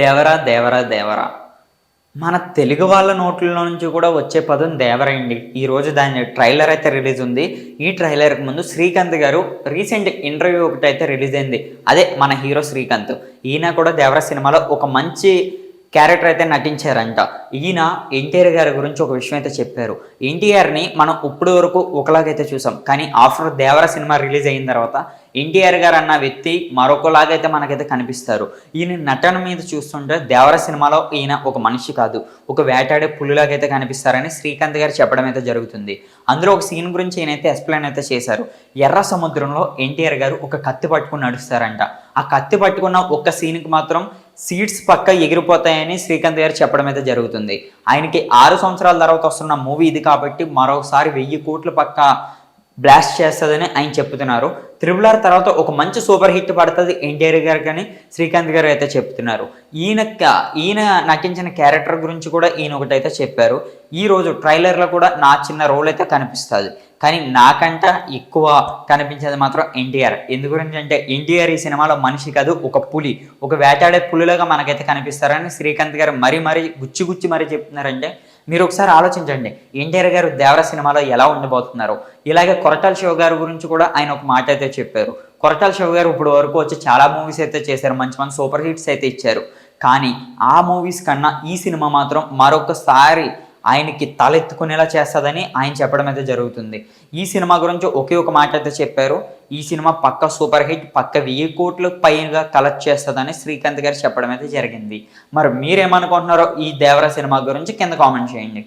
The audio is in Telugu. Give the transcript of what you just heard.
దేవరా దేవరా దేవరా. మన తెలుగు వాళ్ళ నోట్లలో నుంచి కూడా వచ్చే పదం దేవరండి ఈ రోజు దాని ట్రైలర్ అయితే రిలీజ్ ఉంది. ఈ ట్రైలర్కి ముందు శ్రీకాంత్ గారు రీసెంట్ ఇంటర్వ్యూ ఒకటి అయితే రిలీజ్ అయింది. అదే మన హీరో శ్రీకాంత్. ఈయన కూడా దేవర సినిమాలో ఒక మంచి క్యారెక్టర్ అయితే నటించారంట. ఈయన ఎన్టీఆర్ గారి గురించి ఒక విషయం అయితే చెప్పారు. ఎన్టీఆర్ని మనం ఇప్పుడు వరకు ఒకలాగైతే చూసాం. కానీ ఆఫ్టర్ దేవర సినిమా రిలీజ్ అయిన తర్వాత ఎన్టీఆర్ గారు అన్న వ్యక్తి మరొకలాగైతే మనకైతే కనిపిస్తారు. ఈయన నటన మీద చూస్తుంటే దేవర సినిమాలో ఈయన ఒక మనిషి కాదు ఒక వేటాడే పులిలాగైతే కనిపిస్తారని శ్రీకాంత్ గారు చెప్పడం అయితే జరుగుతుంది. అందులో ఒక సీన్ గురించి ఈయనైతే ఎక్స్ప్లెయిన్ అయితే చేశారు. ఎర్ర సముద్రంలో ఎన్టీఆర్ గారు ఒక కత్తి పట్టుకుని నడుస్తారంట. ఆ కత్తి పట్టుకున్న ఒక్క సీన్కి మాత్రం సీట్స్ పక్క ఎగిరిపోతాయని శ్రీకాంత్ గారు చెప్పడం అయితే జరుగుతుంది. ఆయనకి ఆరు సంవత్సరాల తర్వాత వస్తున్న మూవీ ఇది కాబట్టి మరోసారి వెయ్యి కోట్ల పక్క బ్లాస్ట్ చేస్తుందని ఆయన చెప్తున్నారు. త్రిబుల్ ఆర్ తర్వాత ఒక మంచి సూపర్ హిట్ పడుతుంది ఎన్టీఆర్ గారు కానీ శ్రీకాంత్ గారు అయితే చెప్తున్నారు. ఈయన ఈయన నటించిన క్యారెక్టర్ గురించి కూడా ఈయన ఒకటైతే చెప్పారు. ఈ రోజు ట్రైలర్లో కూడా నా చిన్న రోల్ అయితే కనిపిస్తుంది. కానీ నాకంట ఎక్కువ కనిపించేది మాత్రం ఎన్టీఆర్. ఎందు గురించి అంటే ఎన్టీఆర్ ఈ సినిమాలో మనిషి కాదు ఒక పులి. ఒక వేటాడే పులిలాగా మనకైతే కనిపిస్తారని శ్రీకాంత్ గారు మరీ మరీ గుచ్చి గుచ్చి మరీ చెప్తున్నారంటే మీరు ఒకసారి ఆలోచించండి. ఎన్టీఆర్ గారు దేవర సినిమాలో ఎలా ఉండబోతున్నారు? ఇలాగే కొరటాల శివ గారి గురించి కూడా ఆయన ఒక మాట అయితే చెప్పారు. కొరటాల శివ గారు ఇప్పుడు వరకు వచ్చి చాలా మూవీస్ అయితే చేశారు. మంచి మంచి సూపర్ హిట్స్ అయితే ఇచ్చారు. కానీ ఆ మూవీస్ కన్నా ఈ సినిమా మాత్రం మరొకసారి ఆయనకి తలెత్తుకునేలా చేస్తుందని ఆయన చెప్పడం అయితే జరుగుతుంది. ఈ సినిమా గురించి ఒకే ఒక మాట అయితే చెప్పారు. ఈ సినిమా పక్క సూపర్ హిట్ పక్క వెయ్యి కోట్లు పైగా కలెక్ట్ చేస్తుందని శ్రీకాంత్ గారు చెప్పడం అయితే జరిగింది. మరి మీరేమనుకుంటున్నారో ఈ దేవర సినిమా గురించి కింద కామెంట్ చేయండి.